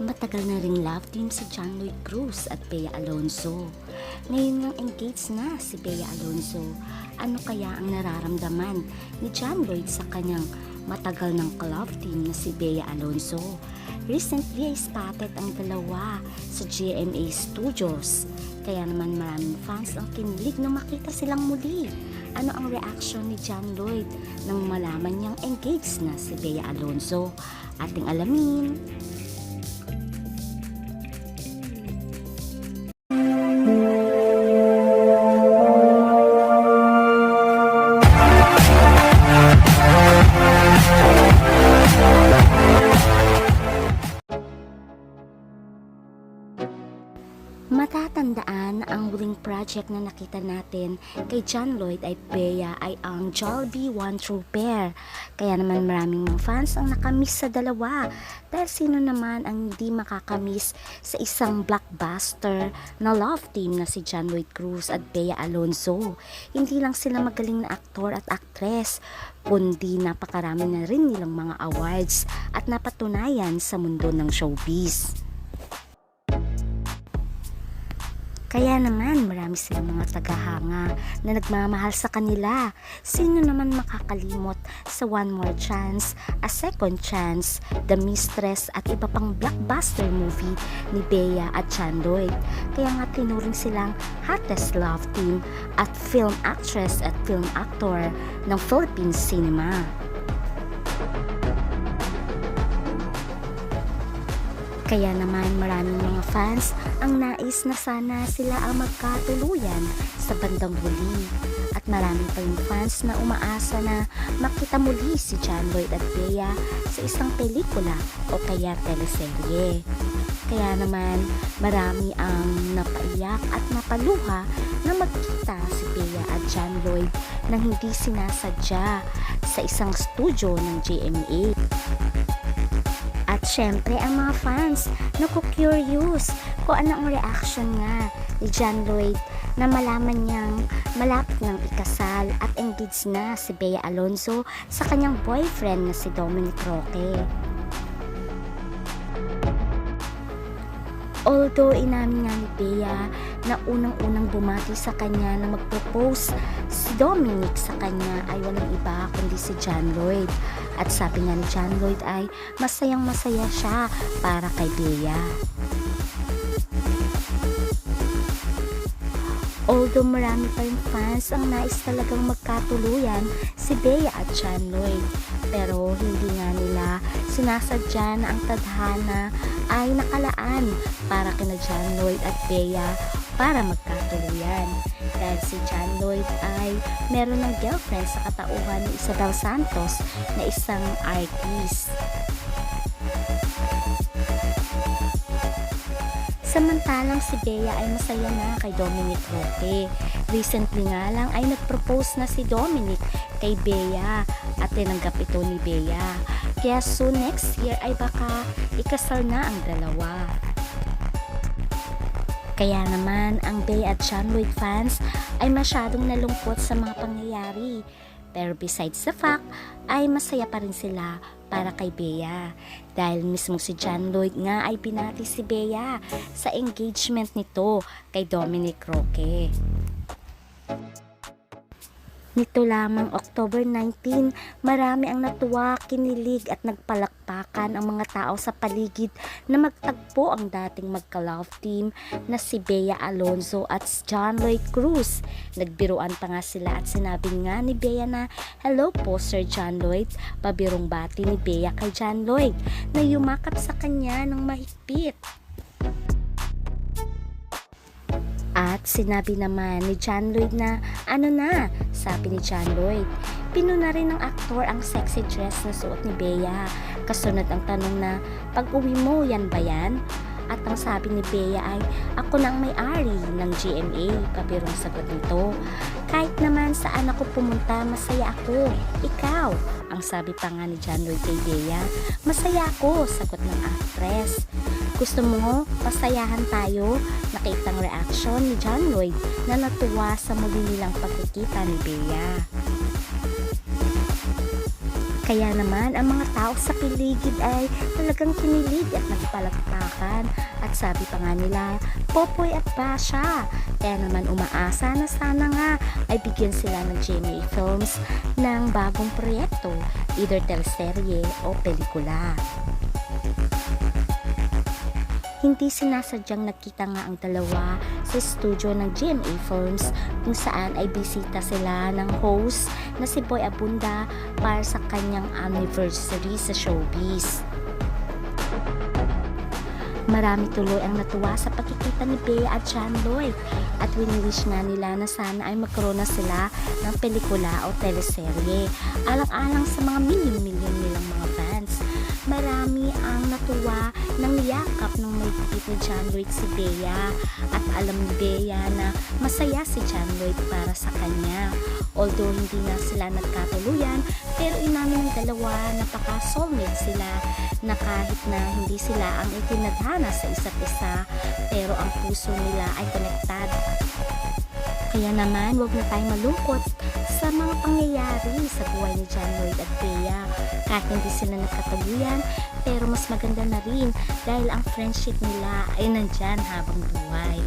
Matagal na ring love team si John Lloyd Cruz at Bea Alonso. Ngayon ngang engaged na si Bea Alonso. Ano kaya ang nararamdaman ni John Lloyd sa kanyang matagal ng love team na si Bea Alonso? Recently ay spotted ang dalawa sa GMA Studios. Kaya naman maraming fans ang kinilig na makita silang muli. Ano ang reaction ni John Lloyd nang malaman niyang engaged na si Bea Alonso? Ating alamin. Project na nakita natin kay John Lloyd ay Bea ay ang Jollibee One True Pair. Kaya naman maraming mga fans ang nakamiss sa dalawa. Dahil sino naman ang hindi makakamiss sa isang blockbuster na love team na si John Lloyd Cruz at Bea Alonso. Hindi lang sila magaling na aktor at aktres, kundi napakarami na rin nilang mga awards at napatunayan sa mundo ng showbiz. Kaya naman marami silang mga tagahanga na nagmamahal sa kanila. Sino naman makakalimot sa One More Chance, A Second Chance, The Mistress at iba pang blockbuster movie ni Bea at Chan Lloyd. Kaya nga tinuring silang hottest love team at film actress at film actor ng Philippine cinema. Kaya naman maraming mga fans ang nais na sana sila ang magkatuluyan sa bandang huli. At marami pa rin fans na umaasa na makita muli si John Lloyd at Bea sa isang pelikula o kaya teleserye. Kaya naman marami ang napaiyak at napaluha na magkita si Bea at John Lloyd nang hindi sinasadya sa isang studio ng GMA. Syempre, ang mga fans, naku-curious kung ano ang reaction nga ni John Lloyd na malaman niyang malapit ng ikasal at engaged na si Bea Alonso sa kanyang boyfriend na si Dominic Roque. Although inamin nga ni Bea na unang-unang bumati sa kanya na mag-propose si Dominic sa kanya ay walang iba kundi si John Lloyd. At sabi nga ni John Lloyd ay masayang masaya siya para kay Bea. Although marami pa rin fans ang nais talagang magkatuluyan si Bea at John Lloyd. Pero hindi nga nila sinasadya na ang tadhana ay nakalaan para kina John Lloyd at Bea para magkatuluyan. Dahil si John Lloyd ay meron ng girlfriend sa katauhan ni Isabel Santos na isang artist. Samantalang si Bea ay masaya na kay Dominic Roque. Recently nga lang ay nag-propose na si Dominic kay Bea at tinanggap ito ni Bea. Kaya soon next year ay baka ikasal na ang dalawa. Kaya naman ang Bea at John Lloyd fans ay masyadong nalungkot sa mga pangyayari. Pero besides the fact, ay masaya pa rin sila para kay Bea. Dahil mismo si John Lloyd nga ay pinati si Bea sa engagement nito kay Dominic Roque. Nito lamang October 19, marami ang natuwa, kinilig at nagpalakpakan ang mga tao sa paligid na magtagpo ang dating magka-love team na si Bea Alonzo at John Lloyd Cruz. Nagbiruan pa nga sila at sinabi nga ni Bea na, Hello po Sir John Lloyd, pabirong bati ni Bea kay John Lloyd na yumakap sa kanya ng mahigpit. At sinabi naman ni John Lloyd na, ano na, sabi ni John Lloyd. Pino na rin ng aktor ang sexy dress na suot ni Bea. Kasunod ang tanong na, pag uwi mo, yan ba yan? At ang sabi ni Bea ay, ako na ang may-ari ng GMA, kabirong sagot nito. Kahit naman saan ako pumunta, masaya ako. Ikaw, ang sabi pa nga ni John Lloyd kay Bea, masaya ako, sagot ng actress. Gusto mo, pasayahan tayo? Nakitang reaksyon ni John Lloyd na natuwa sa muli nilang pagkikita ni Bea. Kaya naman ang mga tao sa kiligid ay talagang kinilig at nagpalagpakan at sabi pa nga nila, Popoy at Basha. Kaya naman umaasa na sana nga ay bigyan sila ng GMA Films ng bagong proyekto, either teleserye o pelikula. Hindi sinasadyang nagkita nga ang dalawa sa studio ng GMA Films kung saan ay bisita sila ng host na si Boy Abunda para sa kanyang anniversary sa showbiz. Marami tuloy ang natuwa sa pagkikita ni Bea at John Lloyd at wini-wish nga nila na sana ay magkaroon na sila ng pelikula o teleserye alang-alang sa mga milyon-milyon nilang mga fans. Marami ang natuwa ng yakap ng may ni John Lloyd si Bea at alam ni Bea na masaya si John Lloyd para sa kanya. Although hindi na sila nagkatuluyan, pero inamin ng dalawa napaka soulmate sila na kahit na hindi sila ang itinadhana sa isa't isa, pero ang puso nila ay konektad. Kaya naman, huwag na tayong malungkot sa mga pangyayari sa buhay ni John Lloyd at Bea. Kahit hindi sila nagkataguyan, pero mas maganda na rin dahil ang friendship nila ay nandyan habang buhay.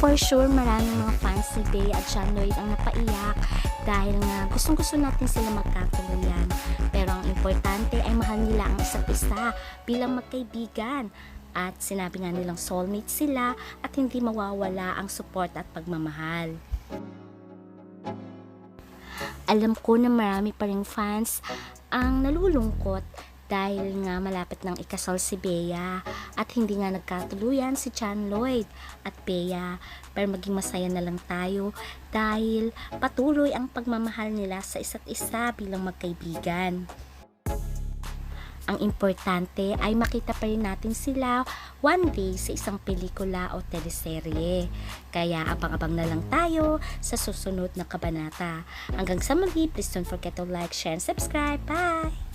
For sure, maraming mga fans ni Bea at John Lloyd ang napaiyak dahil nga gustong gusto natin sila magkatuluyan. Pero ang importante ay mahal nila ang isa't isa bilang magkaibigan at sinabi nga nilang soulmate sila at hindi mawawala ang support at pagmamahal. Alam ko na marami pa ring fans ang nalulungkot dahil nga malapit ng ikasal si Bea at hindi nga nagkatuluyan si Chan Lloyd at Bea pero maging masaya na lang tayo dahil patuloy ang pagmamahal nila sa isa't isa bilang magkaibigan. Ang importante ay makita pa rin natin sila one day sa isang pelikula o teleserye. Kaya abang-abang na lang tayo sa susunod na kabanata. Hanggang sa muli, please don't forget to like, share, and subscribe. Bye!